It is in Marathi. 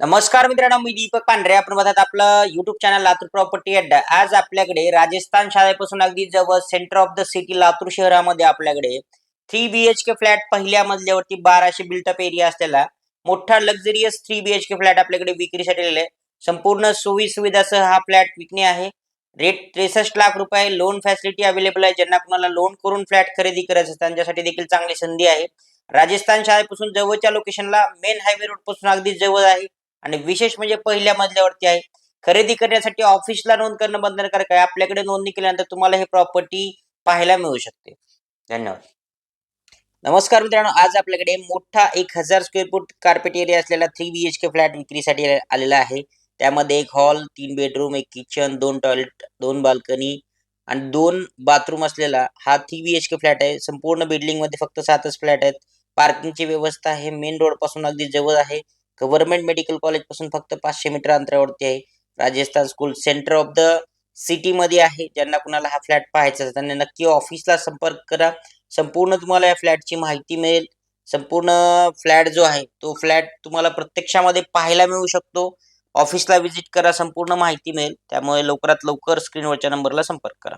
नमस्कार मित्रांनो मी दीपक पांढरे. आपण बघत आपलं युट्यूब चॅनल लातूर प्रॉपर्टी अड्डा आज आपल्याकडे राजस्थान शाळेपासून अगदी जवळ centre of the city Latur शहरामध्ये आपल्याकडे थ्री बीएचके फ्लॅट पहिल्या मजल्यावरती बाराशे बिल्टअप एरिया असलेला मोठा लक्झरियस थ्री बीएचके फ्लॅट आपल्याकडे विक्रीसाठी आहे. संपूर्ण सोयी सुविधासह हा फ्लॅट विकणे आहे. रेट त्रेसष्ट लाख रुपये लोन फॅसिलिटी अवेलेबल आहे. ज्यांना कुणाला लोन करून फ्लॅट खरेदी करायचं त्यांच्यासाठी देखील चांगली संधी आहे. राजस्थान शाळेपासून जवळच्या लोकेशनला मेन हायवे रोडपासून अगदी जवळ आहे. आणि विशेष म्हणजे पहिल्या मजल्यावरती आहे. खरेदी करण्यासाठी ऑफिसला नोंद करणं बंधनकारक आहे. आपल्याकडे नोंदणी केल्यानंतर तुम्हाला हे प्रॉपर्टी पाहायला मिळू शकते. धन्यवाद. नमस्कार मित्रांनो आज आपल्याकडे मोठा एक हजार स्क्वेअर फूट कार्पेट एरिया असलेला three B H K flat विक्रीसाठी आलेला आहे. त्यामध्ये एक हॉल तीन बेडरूम एक किचन दोन टॉयलेट दोन बाल्कनी आणि दोन बाथरूम असलेला हा three B H K flat आहे. संपूर्ण बिल्डिंगमध्ये फक्त सातच फ्लॅट आहेत. पार्किंगची व्यवस्था आहे मेन रोडपासून अगदी जवळ आहे. गव्हर्नमेंट मेडिकल कॉलेजपासून फक्त पाचशे मीटर अंतरावरती आहे. Rajasthan school centre of the city मध्ये आहे. ज्यांना कुणाला हा फ्लॅट पाहायचा आहे त्यांनी नक्की ऑफिसला संपर्क करा. संपूर्ण तुम्हाला या फ्लॅटची माहिती मिळेल. संपूर्ण फ्लॅट जो आहे तो फ्लॅट तुम्हाला प्रत्यक्षामध्ये पाहायला मिळू शकतो. ऑफिसला व्हिजिट करा संपूर्ण माहिती मिळेल. त्यामुळे लवकरात लवकर स्क्रीनवरच्या नंबरला संपर्क करा.